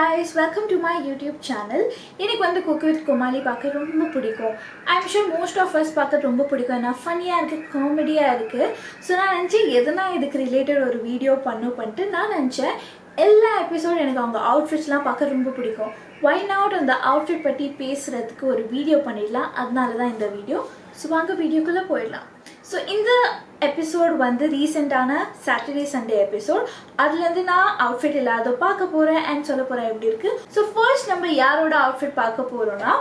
guys welcome to my YouTube channel எனக்கு வந்து cook with Comali பார்க்க ரொம்ப பிடிக்கும். I'm sure most of us பார்க்க ரொம்ப பிடிக்கும். ஏன்னா ஃபன்னியாக இருக்குது காமெடியாக இருக்குது ஸோ நான் நினச்சேன் எதனா இதுக்கு ரிலேட்டட் ஒரு வீடியோ பண்ணும் பண்ணிட்டு நான் நினச்சேன் எல்லா எபிசோட் எனக்கு அவங்க அவுட்ஃபிட்ஸ்லாம் பார்க்க ரொம்ப பிடிக்கும். ஒய் நாட் அந்த அவுட்ஃபிட் பற்றி பேசுகிறதுக்கு ஒரு வீடியோ பண்ணிடலாம். அதனால தான் இந்த வீடியோ ஸோ வாங்க வீடியோக்குள்ளே போயிடலாம். ஸோ இந்த எபிசோட் வந்து ரீசெண்டான சாட்டர்டே சண்டே எபிசோட் அதுலேருந்து நான் அவுட்ஃபிட் இல்லாத பார்க்க போகிறேன் அண்ட் சொல்ல போகிறேன் எப்படி இருக்குது ஸோ ஃபர்ஸ்ட் நம்ம யாரோட அவுட்ஃபிட் பார்க்க போகிறோம்னா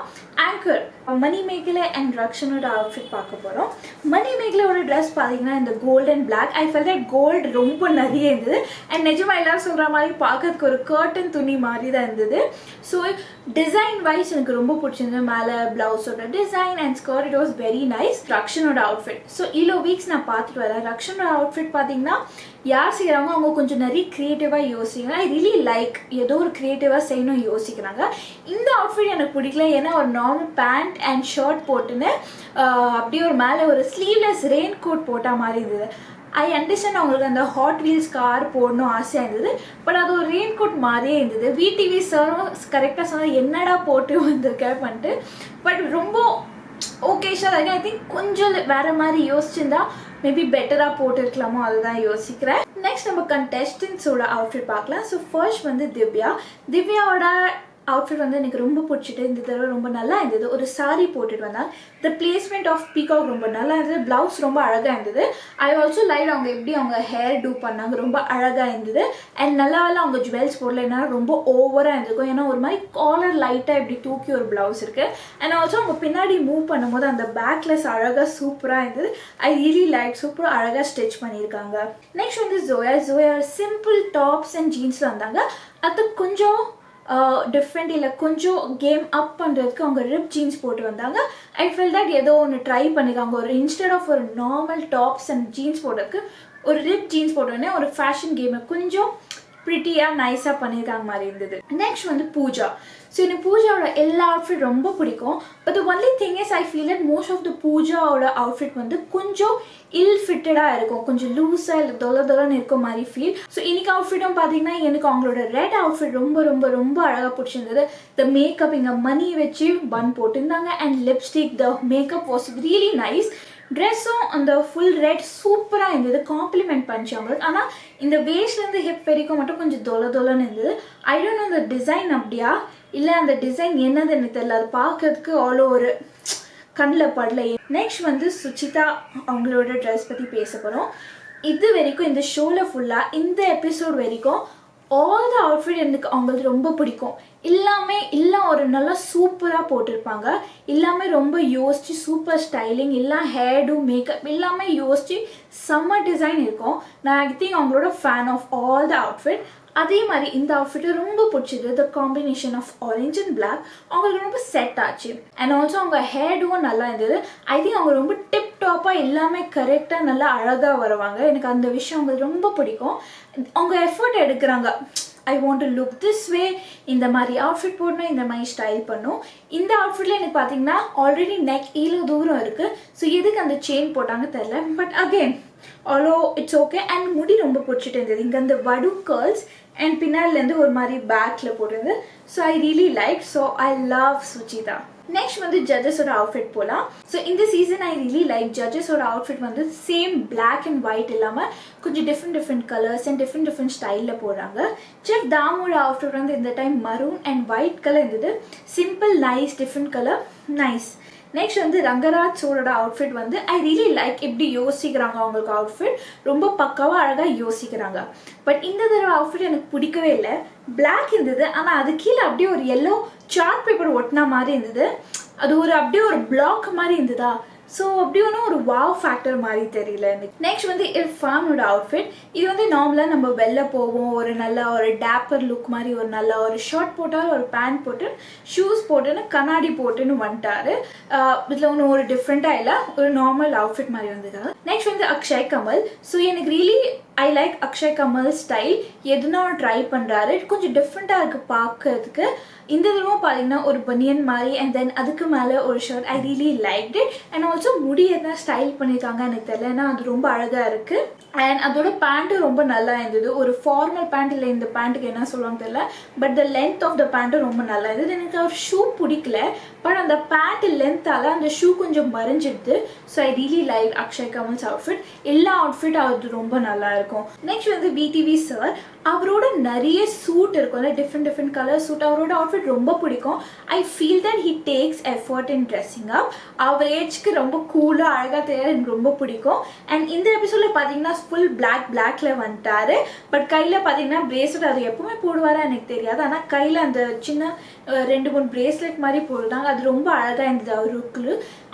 ஆங்கர் மணி மேகலை அண்ட் ரக்ஷனோட அவுட்ஃபிட் பார்க்க போகிறோம் மணி மேகலையோட ட்ரெஸ் பார்த்தீங்கன்னா இந்த gold and black I fell that gold ரொம்ப நிறைய இருந்தது. அண்ட் நிஜமா எல்லாரும் சொல்கிற மாதிரி பார்க்கறதுக்கு ஒரு கர்டன் துணி மாதிரி தான் இருந்தது. ஸோ டிசைன் வைஸ் எனக்கு ரொம்ப பிடிச்சிருந்தது. மேலே ப்ளவுஸோட design and skirt it was very nice ரக்ஷனோட outfit so இவ்வளோ வீக்ஸ் நான் பார்த்துட்டு வரேன். ரக்ஷனோட அவுட்ஃபிட் பார்த்தீங்கன்னா யார் செய்கிறாங்க அவங்க கொஞ்சம் நிறைய க்ரியேட்டிவாக யோசிக்கிறாங்க. ஐ ரியலி லைக் ஏதோ ஒரு க்ரியேட்டிவாக செய்யணும் யோசிக்கிறாங்க. இந்த அவுட்ஃபிட் எனக்கு பிடிக்கல. ஏன்னா ஒரு நார்மல் பேண்ட் அண்ட் ஷர்ட் போட்டுன்னு அப்படியே ஒரு மேலே ஒரு ஸ்லீவ்லெஸ் ரெயின் கோட் போட்டால் மாதிரி இருந்தது. ஐ அண்டர்ஸ்டாண்ட் அவங்களுக்கு அந்த ஹாட் வீல்ஸ் கார் போடணும் ஆசையாக இருந்தது பட் அது ஒரு ரெயின் கோட் மாதிரியே இருந்தது. விடிவி சாரும் கரெக்டாக சொன்னால் என்னடா போட்டு வந்திருக்கேன் பண்ணிட்டு பட் ரொம்ப ஓகே சார் ஐ திங்க் கொஞ்சம் வேறு மாதிரி யோசிச்சிருந்தா மேபி பெட்டராக போட்டுருக்கலாமோ அதுதான் யோசிக்கிறேன். நெக்ஸ்ட் நம்ம கண்டெஸ்டன்ஸோட அவுட்ஃபிட் பார்க்கலாம். ஸோ ஃபர்ஸ்ட் வந்து திவ்யா. திவ்யாவோட அவுட்ஃபிட் வந்து எனக்கு ரொம்ப பிடிச்சிட்டு இந்த தடவை ரொம்ப நல்லா இருந்தது. ஒரு சாரீ போட்டுட்டு வந்தால் த பிளேஸ்மெண்ட் ஆஃப் பீகாக் ரொம்ப நல்லா இருந்தது. ப்ளவுஸ் ரொம்ப அழகாக இருந்தது. ஐ ஆல்சோ லைட் அவங்க எப்படி அவங்க ஹேர் டூ பண்ணாங்க. ரொம்ப அழகாக இருந்தது. அண்ட் நல்லா வேலை அவங்க ஜுவல்ஸ் போடலைன்னா ரொம்ப ஓவராக இருந்திருக்கும். ஏன்னா ஒரு மாதிரி காலர் லைட்டாக இப்படி தூக்கி ஒரு ப்ளவுஸ் இருக்குது அண்ட் ஆல்சோ அவங்க பின்னாடி மூவ் பண்ணும்போது அந்த பேக்லெஸ் அழகாக சூப்பராக இருந்தது. ஐ ரியலி லைக் சூப்பராக அழகாக ஸ்டிச் பண்ணியிருக்காங்க. நெக்ஸ்ட் வந்து Joya Joya simple tops and ஜீன்ஸில் வந்தாங்க. அது கொஞ்சம் டிஃப்ரெண்ட் இல்லை. கொஞ்சம் கேம் அப் பண்ணுறதுக்கு அவங்க ரிப் ஜீன்ஸ் போட்டு வந்தாங்க. ஐ ஃபீல் தட் ஏதோ ஒன்று ட்ரை பண்ணிருக்காங்க. ஒரு இன்ஸ்டெட் ஆஃப் ஒரு நார்மல் டாப்ஸ் அண்ட் ஜீன்ஸ் போடுறதுக்கு ஒரு ரிப் ஜீன்ஸ் போட்டோடனே ஒரு ஃபேஷன் கேமை கொஞ்சம் ப்ரிட்டியாக நைஸாக பண்ணியிருக்காங்க மாதிரி இருந்தது. நெக்ஸ்ட் வந்து பூஜா. ஸோ எனக்கு பூஜாவோட எல்லா அவுட்ஃபிட் ரொம்ப பிடிக்கும். But the only thing is I feel at most of the பூஜாவோட outfit வந்து கொஞ்சம் இல் ஃபிட்டடாக இருக்கும். கொஞ்சம் லூஸாக இல்லை தொலை தொலைன்னு இருக்க மாதிரி ஃபீல் ஸோ இன்னைக்கு அவுட்ஃபிட்டும் பார்த்தீங்கன்னா எனக்கு அவங்களோட ரெட் அவுட்ஃபிட் ரொம்ப ரொம்ப ரொம்ப அழகாக பிடிச்சிருந்தது. த மேக்கப் இங்கே மணி வச்சு பன் போட்டிருந்தாங்க. And lipstick the makeup was really nice ட்ரெஸ்ஸும் அந்த ஃபுல் ரெட் சூப்பராக இருந்தது. காம்ப்ளிமெண்ட் பண்ணிச்சு அவங்களுக்கு. ஆனால் இந்த வேஸ்ட்லேருந்து ஹிப் வரைக்கும் மட்டும் கொஞ்சம் தொல தொலன்னு இருந்தது. ஐ டோன்ட் நோ இந்த டிசைன் அப்படியா? இல்லை அந்த டிசைன் என்னது எனக்கு தெரியல. அது பார்க்கறதுக்கு ஆல் ஒரு கண்ணில் படல. நெக்ஸ்ட் வந்து சுச்சிதா அவங்களோட ட்ரெஸ் பற்றி பேச போகிறோம் இது வரைக்கும் இந்த ஷோவில் ஃபுல்லாக இந்த எபிசோட் வரைக்கும் ஆல் த அவுட்ஃபிட் எனக்கு அவங்களுக்கு ரொம்ப பிடிக்கும். எல்லாமே எல்லாம் ஒரு நல்லா சூப்பராக போட்டிருப்பாங்க. எல்லாமே ரொம்ப யோசித்து சூப்பர் ஸ்டைலிங் எல்லாம் ஹேடு மேக்கப் எல்லாமே யோசித்து செம்ம டிசைன் இருக்கும். நான் ஐ திங்க் அவங்களோட fan of all the outfit அதே மாதிரி இந்த அவுட்ஃபிட்டு ரொம்ப பிடிச்சது the combination of orange and black அவங்களுக்கு ரொம்ப செட் ஆச்சு. அண்ட் ஆல்சோ அவங்க ஹேர்டும் நல்லா இருந்தது. ஐ திங்க் அவங்க ரொம்ப டிப் டாப்பாக எல்லாமே கரெக்டாக நல்லா அழகாக வருவாங்க. எனக்கு அந்த விஷயம் அவங்களுக்கு ரொம்ப பிடிக்கும். அவங்க எஃபர்ட் எடுக்கிறாங்க. I want to look this way இந்த மாதிரி அவுட்ஃபிட் போடணும் இந்த மாதிரி ஸ்டைல் பண்ணும். இந்த அவுட்ஃபிட்டில் எனக்கு பார்த்தீங்கன்னா ஆல்ரெடி நெக் ஈழ தூரம் இருக்குது ஸோ எதுக்கு அந்த செயின் போட்டாங்க தெரில பட் அகெயின் ஆலோ இட்ஸ் ஓகே அண்ட் முடி ரொம்ப பிடிச்சிட்டு இருந்தது. இங்கே அந்த வடு கேர்ள்ஸ் அண்ட் பின்னாடிலேருந்து ஒரு மாதிரி பேக்கில் போட்டிருந்தது. So I really like so I love Suchitha next வந்து ஜட்ஜஸோட அவுட்ஃபிட் போகலாம் ஸோ இந்த சீசன் ஐ ரியலி லைக் ஜட்ஜஸோட அவுட்ஃபிட் வந்து சேம் பிளாக் அண்ட் ஒயிட் இல்லாமல் கொஞ்சம் different different colours and different different ஸ்டைலில் போடுறாங்க. செஃப் தாமோட அவுட்ஃபிட் வந்து இந்த time maroon and white colour இருந்தது. Simple nice different colour nice next வந்து ரங்கராஜ் சோரோட அவுட்ஃபிட் வந்து ஐ ரியலி லைக் எப்படி யோசிக்கிறாங்க அவங்களுக்கு அவுட்ஃபிட் ரொம்ப பக்காவாக அழகாக யோசிக்கிறாங்க. பட் இந்த தடவை அவுட்ஃபிட் எனக்கு பிடிக்கவே இல்லை. பிளாக் இருந்தது ஆனால் அது கீழே அப்படியே ஒரு எல்லோ சார்ட் பேப்பர் ஒட்டினா மாதிரி இருந்தது. அது ஒரு அப்படியே ஒரு பிளாக் மாதிரி இருந்ததா? ஸோ அப்படி ஒன்றும் ஒரு வாவ் ஃபேக்டர் மாதிரி தெரியல. எனக்கு நெக்ஸ்ட் வந்து இர்ஃபானோட அவுட்ஃபிட் இது வந்து நார்மலாக நம்ம வெளில போவோம். ஒரு நல்ல ஒரு டேப்பர் லுக் மாதிரி ஒரு நல்ல ஒரு ஷர்ட் போட்டால் ஒரு பேண்ட் போட்டு ஷூஸ் போட்டுன்னு கண்ணாடி போட்டுன்னு வந்துட்டாரு. இதில் ஒன்று ஒரு டிஃப்ரெண்ட்டாக இல்லை. ஒரு நார்மல் அவுட்ஃபிட் மாதிரி வந்தது நெக்ஸ்ட் வந்து அக்ஷய் கமல் ஸோ எனக்கு really I like Akshay Kamal style எதுனா ட்ரை பண்ணுறாரு கொஞ்சம் டிஃப்ரெண்ட்டாக இருக்குது பார்க்கறதுக்கு. இந்த தடவை பார்த்தீங்கன்னா ஒரு பனியன் மாதிரி அண்ட் தென் அதுக்கு மேலே ஒரு shirt I really like it and also முடியை தான் ஸ்டைல் பண்ணியிருக்காங்க எனக்கு தெரியல ஏன்னா அது ரொம்ப அழகாக இருக்குது அண்ட் அதோட பேண்ட்டு ரொம்ப நல்லா இருந்தது. ஒரு ஃபார்மல் பேண்ட் இல்லை இந்த பேண்ட்டுக்கு என்ன சொல்லுவாங்க தெரியல. But the length of the pant ரொம்ப நல்லா இருந்தது. எனக்கு அவர் ஷூ பிடிக்கல. பட் அந்த பேண்ட் லென்த்தால் அந்த ஷூ கொஞ்சம் மறைஞ்சிடுது. So I really like Akshay Kamal's outfit எல்லா அவுட்ஃபிட் அவரது ரொம்ப நல்லா இருக்கும். நெக்ஸ்ட் வந்து பிடிவி சார் அவரோட நிறைய சூட் இருக்கும்ல டிஃப்ரெண்ட் டிஃப்ரெண்ட் கலர் சூட் அவரோட அவுட்ஃபிட் ரொம்ப பிடிக்கும். I feel that he takes effort in dressing up அவர் ஏஜ்க்கு ரொம்ப கூலாக அழகாக தெரியாது எனக்கு ரொம்ப பிடிக்கும். அண்ட் இந்த எபிசோடில் பார்த்தீங்கன்னா ஃபுல் பிளாக் பிளாக்ல வந்துட்டாரு. பட் கையில் பார்த்தீங்கன்னா பிரேஸ்லெட் அது எப்பவுமே போடுவாரா எனக்கு தெரியாது. ஆனால் கையில் அந்த சின்ன ரெண்டு மூணு பிரேஸ்லெட் மாதிரி போடுறாங்க. அது ரொம்ப அழகாக இருந்தது அவருக்கு.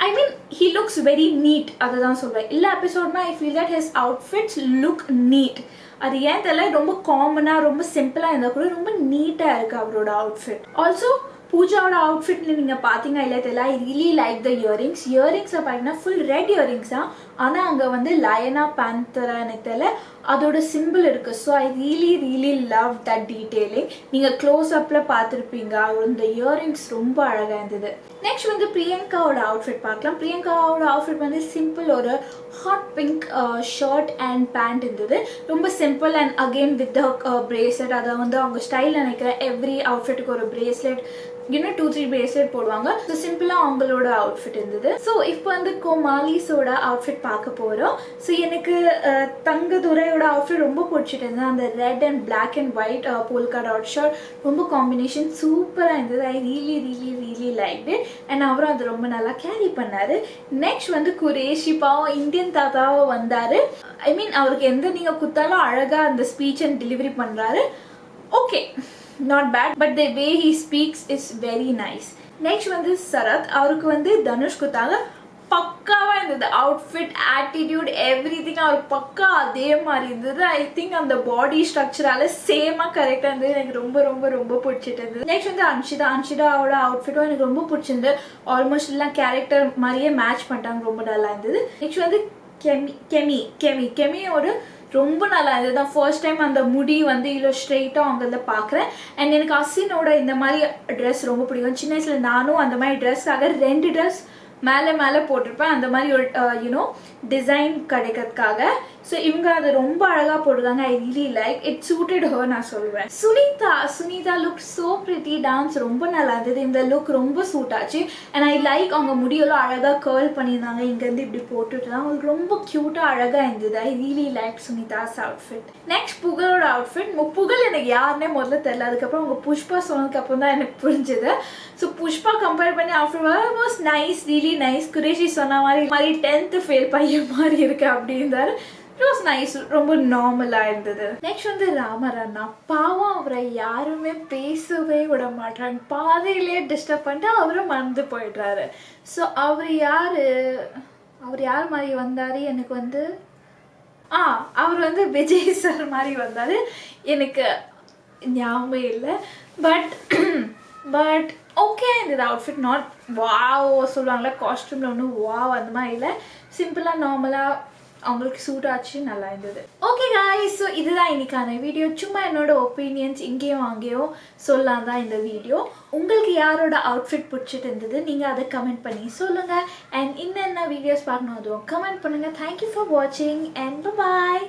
I mean he looks very neat அதை தான் சொல்வேன் எல்லா எபிசோட்னா I feel that his outfits look neat அது ஏன் தெரியல? ரொம்ப காமனாக ரொம்ப சிம்பிளாக இருந்தால் கூட ரொம்ப நீட்டாக இருக்குது அவரோட அவுட்ஃபிட் ஆல்சோ பூஜாவோட அவுட்ஃபிட்ல நீங்கள் பார்த்தீங்க இல்லை தெரியல I really like the earrings earrings பார்த்தீங்கன்னா ஃபுல் ரெட் இயரிங்ஸ் தான் ஆனால் அங்கே வந்து லயனா பேந்தரா எனக்கு தெரியல அதோட சிம்பிள் இருக்குது so I really really love that detailing நீங்கள் க்ளோஸ் அப்பில் பார்த்துருப்பீங்க. இந்த இயரிங்ஸ் ரொம்ப அழகாக இருந்தது. நெக்ஸ்ட் வந்து பிரியங்காவோட அவுட்ஃபிட் பார்க்கலாம். பிரியங்காவோட அவுட்ஃபிட் வந்து சிம்பிள் ஒரு hot pink shirt and pant இருந்தது. ரொம்ப simple and again with the bracelet அதை வந்து அவங்க ஸ்டைல் நினைக்கிற எவ்ரி அவுட்ஃபிட்டுக்கு ஒரு பிரேஸ்லெட் இன்னும் டூ த்ரீ பிரேஸ்லெட் போடுவாங்க. ஸோ சிம்பிளாக அவங்களோட அவுட்ஃபிட் இருந்தது. ஸோ இப்போ வந்து கோமாலிஸோட அவுட்ஃபிட் பார்க்க போகிறோம் ஸோ எனக்கு uh, தங்கதுரை தங்கதுரையோட அவுட்ஃபிட் ரொம்ப பிடிச்சிட்டு இருந்தது. அந்த red and black and white polka dot shirt ரொம்ப காம்பினேஷன் சூப்பராக இருந்தது. I really really really like it and அவரும் அது ரொம்ப நல்லா கேரி பண்ணார். நெக்ஸ்ட் வந்து குரேஷி பாவம் இந்தியன் தாத்தாவும் வந்தார். ஐ மீன் அவருக்கு எந்த நீங்கள் குத்தாலும் அழகாக அந்த ஸ்பீச் அண்ட் டெலிவரி பண்ணுறாரு okay not bad but the way he speaks is very nice next வந்து சரத் அவருக்கு வந்து தனுஷ் குத்தாங்க. பக்காவாக இருந்தது. அவுட்ஃபிட் ஆட்டிடியூட் எவ்ரி திங் அவர் பக்கா அதே மாதிரி இருந்தது. ஐ திங்க் அந்த பாடி ஸ்ட்ரக்சரால சேமாக கரெக்டாக இருந்தது. எனக்கு ரொம்ப ரொம்ப ரொம்ப பிடிச்சிட்டு இருந்தது. நெக்ஸ்ட் வந்து அன்ஷிதா. அன்ஷிதாவோட அவுட்ஃபிட்டும் எனக்கு ரொம்ப பிடிச்சிருந்தது. ஆல்மோஸ்ட் எல்லாம் கேரக்டர் மாதிரியே மேட்ச் பண்ணிட்டாங்க. ரொம்ப நல்லா இருந்தது. நெக்ஸ்ட் வந்து கெமி கெமி கெமி கெமியோட ரொம்ப நல்லா இருந்தது. தான் ஃபர்ஸ்ட் டைம் அந்த முடி வந்து இவ்வளோ ஸ்ட்ரெயிட்டாக அவங்கள பார்க்குறேன். அண்ட் எனக்கு அசினோட இந்த மாதிரி ட்ரெஸ் ரொம்ப பிடிக்கும். சின்ன வயசில் நானும் அந்த மாதிரி ட்ரெஸ்ஸாக ரெண்டு ட்ரெஸ் மேலே மேலே போட்டிருப்பேன். அந்த மாதிரி ஒரு யூனோ டிசைன் கிடைக்கிறதுக்காக ஸோ இவங்க அதை ரொம்ப அழகாக போட்டிருக்காங்க I really like it suited her நான் சொல்வேன். Sunitha Sunitha look so pretty dance ரொம்ப நல்லா இருந்தது. இந்த லுக் ரொம்ப சூட் ஆச்சு. அண்ட் ஐ லைக் அவங்க முடியெல்லாம் அழகாக கேர்ள் பண்ணியிருந்தாங்க. இங்கேருந்து இப்படி போட்டுட்டு தான் அவங்களுக்கு ரொம்ப க்யூட்டாக அழகாக இருந்தது. I really like Sunitha's outfit next புகழோட outfit Pugazh எனக்கு யாருன்னே முதல்ல தெரில அதுக்கப்புறம் அவங்க புஷ்பா சொன்னதுக்கப்புறம் தான் எனக்கு புரிஞ்சுது. ஸோ புஷ்பா கம்பேர் பண்ணி outfit was nice really nice Qureshi சொன்ன மாதிரி மாதிரி டென்த்து ஃபெயில் பையன் மாதிரி இருக்கு அப்படின்றாரு. இட் வாஸ் நைஸ் ரொம்ப நார்மலாக இருந்தது. நெக்ஸ்ட் வந்து ராமர் அண்ணா. பாவம் அவரை யாருமே பேசவே விட மாட்டாங்க பாதையிலே டிஸ்டர்ப் பண்ணிட்டு அவரும் மறந்து போயிடுறாரு. ஸோ அவர் யார்? அவர் யார் மாதிரி வந்தார்? எனக்கு வந்து ஆ அவர் வந்து விஜய் சார் மாதிரி வந்தார். எனக்கு ஞாபகம் இல்லை. பட் பட் ஓகே இந்த அவுட்ஃபிட் நாட் வாவ் சொல்லுவாங்களே காஸ்ட்யூமில் ஒன்றும் வாவ் அந்த மாதிரி இல்லை. சிம்பிளாக நார்மலாக அவங்களுக்கு சூட் ஆச்சு நல்லா இருந்தது. ஓகே காய்ஸ் ஸோ இதுதான் இன்னைக்கான வீடியோ சும்மா என்னோட ஒப்பீனியன்ஸ் இங்கேயும் அங்கேயும் சொல்லலாம் தான் இந்த வீடியோ உங்களுக்கு யாரோட அவுட்ஃபிட் பிடிச்சிட்டு இருந்தது நீங்கள் அதை கமெண்ட் பண்ணி சொல்லுங்கள் அண்ட் என்னென்ன வீடியோஸ் பார்க்கணும் அதுவும் கமெண்ட் பண்ணுங்கள் தேங்க்யூ ஃபார் வாட்சிங் அண்ட் பாய்